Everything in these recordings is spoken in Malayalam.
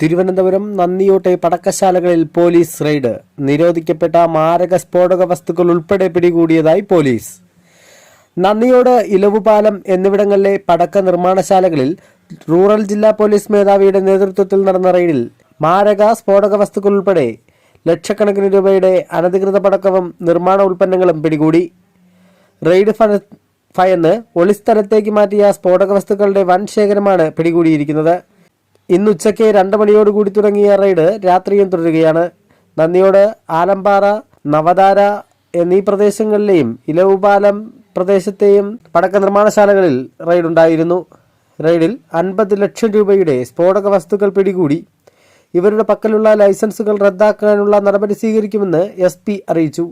തിരുവനന്തപുരം നന്ദിയോട്ടെ പടക്കശാലകളിൽ പോലീസ് റെയ്ഡ്. നിരോധിക്കപ്പെട്ട മാരക സ്ഫോടക വസ്തുക്കൾ ഉൾപ്പെടെ പിടികൂടിയതായി പോലീസ്. നന്ദിയോട് ഇലവുപാലം എന്നിവിടങ്ങളിലെ പടക്ക നിർമ്മാണശാലകളിൽ റൂറൽ ജില്ലാ പോലീസ് മേധാവിയുടെ നേതൃത്വത്തിൽ നടന്ന റെയ്ഡിൽ മാരക സ്ഫോടക വസ്തുക്കൾ ഉൾപ്പെടെ ലക്ഷക്കണക്കിന് രൂപയുടെ അനധികൃത പടക്കവും നിർമ്മാണ ഉൽപ്പന്നങ്ങളും പിടികൂടി. റെയ്ഡ് ഫല ഭയന്ന് ഒളിസ്ഥലത്തേക്ക് മാറ്റിയ സ്ഫോടക വസ്തുക്കളുടെ വൻ ശേഖരമാണ് പിടികൂടിയിരിക്കുന്നത്. ഇന്ന് ഉച്ചയ്ക്ക് രണ്ട് മണിയോടുകൂടി തുടങ്ങിയ റെയ്ഡ് രാത്രിയും തുടരുകയാണ്. നന്ദിയോട് ആലമ്പാറ നവതാര എന്നീ പ്രദേശങ്ങളിലെയും ഇലവുപാലം പ്രദേശത്തെയും പടക്ക നിർമ്മാണശാലകളിൽ റെയ്ഡ് ഉണ്ടായിരുന്നു. റെയ്ഡിൽ അൻപത് ലക്ഷം രൂപയുടെ സ്ഫോടക വസ്തുക്കൾ പിടികൂടി. ഇവരുടെ പക്കലുള്ള ലൈസൻസുകൾ റദ്ദാക്കാനുള്ള നടപടി സ്വീകരിക്കുമെന്ന് എസ് പി അറിയിച്ചു.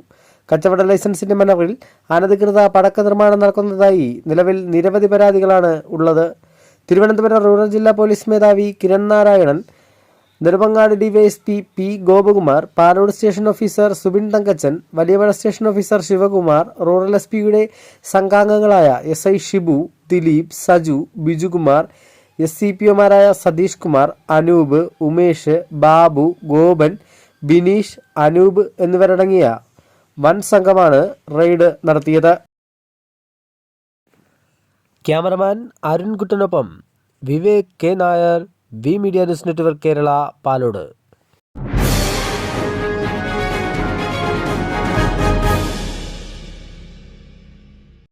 കച്ചവട ലൈസൻസിന്റെ മനവിൽ അനധികൃത പടക്ക നിർമ്മാണം നടക്കുന്നതായി നിലവിൽ നിരവധി പരാതികളാണ് ഉള്ളത്. തിരുവനന്തപുരം റൂറൽ ജില്ലാ പോലീസ് മേധാവി Kiran Narayanan Nedumangad DYSP P Gopakumar Palode station officer Subin Thankachan Valiyavazha station officer Sivakumar rural S പിയുടെ സംഘാംഗങ്ങളായ S I Shibu Dileep Saju Bijukumar S C P ഒമാരായ Satheesh Kumar Anoop Umesh Babu Gopan Bineesh Anoop എന്നിവരടങ്ങിയ വൻ സംഘമാണ് റെയ്ഡ് നടത്തിയത്. Cameraman അരുൺകുട്ടനൊപ്പം Vivek K Nair V media news network Kerala Palode.